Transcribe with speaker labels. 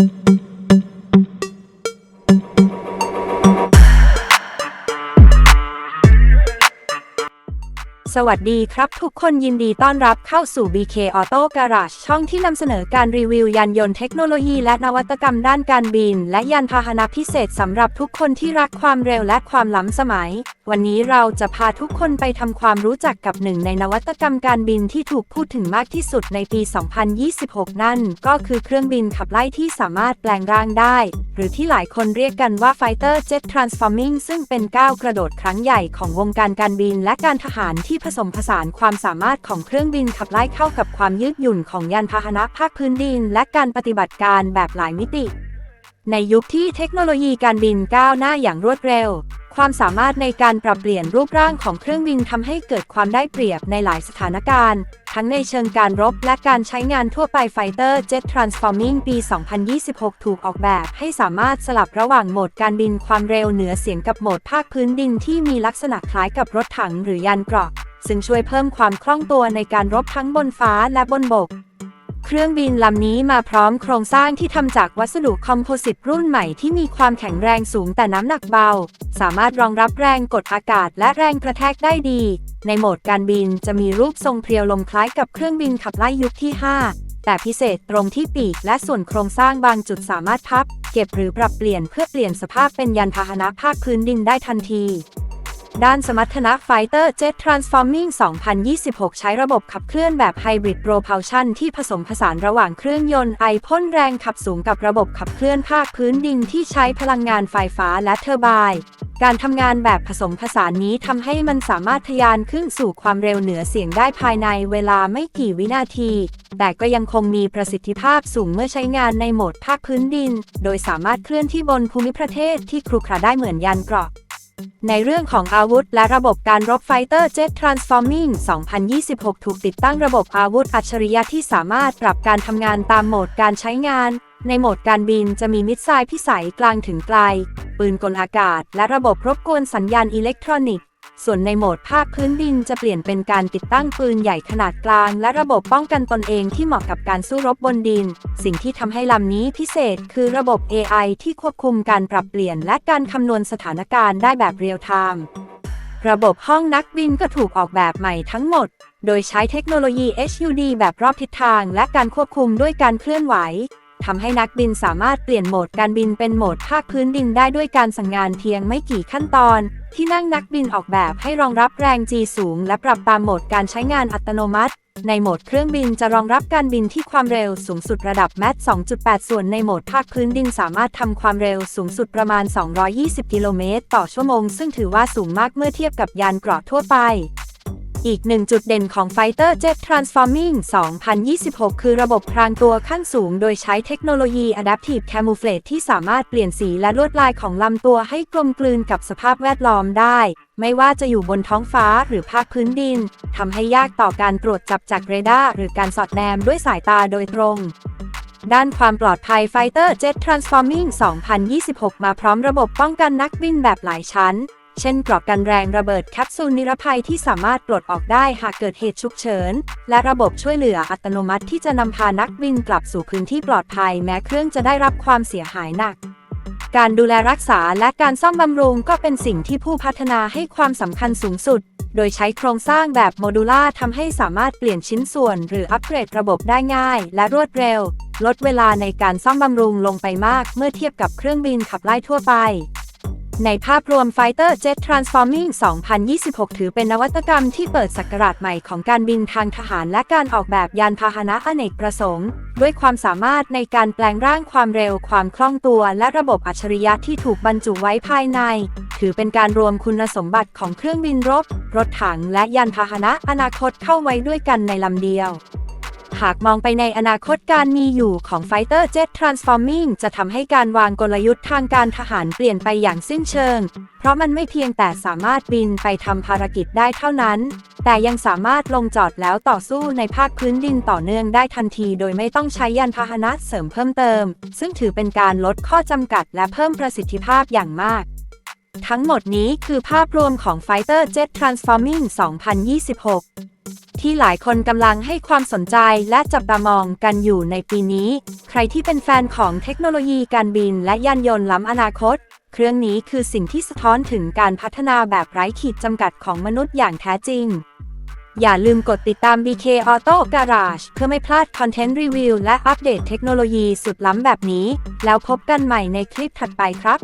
Speaker 1: thank you. สวัสดีครับทุกคนยินดีต้อนรับเข้าสู่ BK Auto Garage ช่องที่นำเสนอการรีวิวยานยนต์เทคโนโลยีและนวัตกรรมด้านการบิน และยานพาหนะพิเศษสำหรับทุกคนที่รักความเร็วและความล้ำสมัย วันนี้เราจะพาทุกคนไปทำความรู้จักกับหนึ่งในนวัตกรรมการบินที่ถูกพูดถึงมากที่สุดในปี 2026 นั่น ก็คือเครื่องบินขับไล่ที่สามารถแปลงร่างได้ หรือที่หลายคนเรียกกันว่า Fighter Jet Transforming ซึ่งเป็นก้าวกระโดดครั้งใหญ่ของวงการการบินและการทหารที่ผสมผสานความสามารถของเครื่องบินขับไล่เข้ากับความยืดหยุ่นของยานพาหนะภาคพื้นดิน และการปฏิบัติการแบบหลายมิติ ในยุคที่เทคโนโลยีการบินก้าวหน้าอย่างรวดเร็ว ความสามารถในการปรับเปลี่ยนรูปร่างของเครื่องบินทำให้เกิดความได้เปรียบในหลายสถานการณ์ ทั้งในเชิงการรบและการใช้งานทั่วไป Fighter Jet Transforming ปี 2026 ถูกออกแบบให้สามารถสลับระหว่างโหมดการบินความเร็วเหนือเสียงกับโหมดภาคพื้นดินที่มีลักษณะคล้ายกับรถถังหรือยานเกราะ ซึ่งช่วยเพิ่มความคล่องตัวในการรบทั้งบนฟ้าและบนบก เครื่องบินลำนี้มาพร้อมโครงสร้างที่ทำจากวัสดุคอมโพสิตรุ่นใหม่ที่มีความแข็งแรงสูงแต่น้ำหนักเบา สามารถรองรับแรงกดอากาศและแรงกระแทกได้ดี ในโหมดการบินจะมีรูปทรงเพรียวลมคล้ายกับเครื่องบินขับไล่ยุคที่ 5 แต่พิเศษตรงที่ปีกและส่วนโครงสร้างบางจุดสามารถพับ เก็บหรือปรับเปลี่ยนเพื่อเปลี่ยนสภาพเป็นยานพาหนะภาคพื้นดินได้ทันที ด้านสมรรถนะ Fighter Jet Transforming 2026 ใช้ระบบขับเคลื่อนแบบ Hybrid Propulsion ที่ผสมผสานระหว่างเครื่องยนต์ไอพ่นแรงขับสูงกับระบบขับเคลื่อนภาคพื้นดินที่ใช้พลังงานไฟฟ้าและเทอร์ไบน์การทำงานแบบผสมผสานนี้ทำให้มันสามารถทะยานขึ้นสู่ความเร็วเหนือเสียงได้ภายในเวลาไม่กี่วินาที แต่ก็ยังคงมีประสิทธิภาพสูงเมื่อใช้งานในโหมดภาคพื้นดิน โดยสามารถเคลื่อนที่บนภูมิประเทศที่ครุขระได้เหมือนยานเกราะ ในเรื่องของอาวุธและระบบการรบ Fighter Jet Transforming 2026 ถูกติดตั้งระบบอาวุธอัจฉริยะที่สามารถปรับการทำงานตามโหมดการใช้งาน ในโหมดการบินจะมีมิสไซล์พิสัยกลางถึงไกล ปืนกลอากาศ และระบบรบกวนสัญญาณอิเล็กทรอนิกส์ ส่วนในโหมดภาคพื้นดินจะเปลี่ยนเป็นการติดตั้งปืนใหญ่ขนาดกลาง และระบบป้องกันตนเองที่เหมาะกับการสู้รบบนดิน สิ่งที่ทำให้ลำนี้พิเศษคือระบบ AI ที่ควบคุมการปรับเปลี่ยน และการคำนวณสถานการณ์ได้แบบเรียลไทม์ระบบห้องนักบินก็ถูกออกแบบใหม่ทั้งหมด โดยใช้เทคโนโลยี HUD แบบรอบทิศทาง และการควบคุมด้วยการเคลื่อนไหวทำให้นักบินสามารถเปลี่ยนโหมดการบินเป็นโหมดภาคพื้นดินได้ด้วยการสั่งงานเพียงไม่กี่ขั้นตอน ที่นั่งนักบินออกแบบให้รองรับแรง G สูง และปรับตามโหมดการใช้งานอัตโนมัติ ในโหมดเครื่องบินจะรองรับการบินที่ความเร็วสูงสุดระดับแมท2.8 ส่วนในโหมดภาคพื้นดินสามารถทำความเร็วสูงสุดประมาณ 220 กิโลเมตรต่อชั่วโมง ซึ่งถือว่าสูงมากเมื่อเทียบกับยานเกราะทั่วไป อีกหนึ่งจุดเด่นของ Fighter Jet Transforming 2026 คือระบบพรางตัวขั้นสูง โดยใช้เทคโนโลยี Adaptive Camouflage ที่สามารถเปลี่ยนสีและลวดลายของลำตัวให้กลมกลืนกับสภาพแวดล้อมได้ ไม่ว่าจะอยู่บนท้องฟ้าหรือภาคพื้นดิน ทำให้ยากต่อการตรวจจับจากเรดาร์หรือการสอดแนมด้วยสายตาโดยตรงด้านความปลอดภัย Fighter Jet Transforming 2026 มาพร้อมระบบป้องกันนักบินแบบหลายชั้น เช่นกรอบกันแรงระเบิดแคปซูลนิรภัยที่สามารถปลดออกได้หากเกิดเหตุฉุกเฉิน และระบบช่วยเหลืออัตโนมัติที่จะนำพานักบินกลับสู่พื้นที่ปลอดภัยแม้เครื่องจะได้รับความเสียหายหนักการดูแลรักษาและการซ่อมบำรุงก็เป็นสิ่งที่ผู้พัฒนาให้ความสำคัญสูงสุด โดยใช้โครงสร้างแบบโมดูล่าทำให้สามารถเปลี่ยนชิ้นส่วน หรืออัปเกรดระบบได้ง่าย และรวดเร็ว ลดเวลาในการซ่อมบำรุงลงไปมากเมื่อเทียบกับเครื่องบินขับไล่ทั่วไป ในภาพรวม Fighter Jet Transforming 2026 ถือเป็นนวัตกรรมที่เปิดศักราชใหม่ของการบินทางทหารและการออกแบบยานพาหนะอเนกประสงค์ ด้วยความสามารถในการแปลงร่างความเร็ว ความคล่องตัว และระบบอัจฉริยะที่ถูกบรรจุไว้ภายใน ถือเป็นการรวมคุณสมบัติของเครื่องบินรบ รถถังและยานพาหนะอนาคตเข้าไว้ด้วยกันในลำเดียว หากมองไปในอนาคตการมีอยู่ของ Fighter Jet Transforming จะทำให้การวางกลยุทธ์ทางการทหารเปลี่ยนไปอย่างสิ้นเชิง เพราะมันไม่เพียงแต่สามารถบินไปทำภารกิจได้เท่านั้น แต่ยังสามารถลงจอดแล้วต่อสู้ในภาคพื้นดินต่อเนื่องได้ทันที โดยไม่ต้องใช้ยานพาหนะเสริมเพิ่มเติม ซึ่งถือเป็นการลดข้อจำกัดและเพิ่มประสิทธิภาพอย่างมากทั้งหมดนี้คือภาพรวมของ Fighter Jet Transforming 2026 ที่หลายคนกำลังให้ความสนใจและจับตามองกันอยู่ในปีนี้ ใครที่เป็นแฟนของเทคโนโลยีการบินและยานยนต์ล้ำอนาคต เครื่องนี้คือสิ่งที่สะท้อนถึงการพัฒนาแบบไร้ขีดจำกัดของมนุษย์อย่างแท้จริง อย่าลืมกดติดตาม BK Auto Garage เพื่อไม่พลาดคอนเทนต์รีวิวและอัปเดตเทคโนโลยีสุดล้ำแบบนี้ แล้วพบกันใหม่ในคลิปถัดไปครับ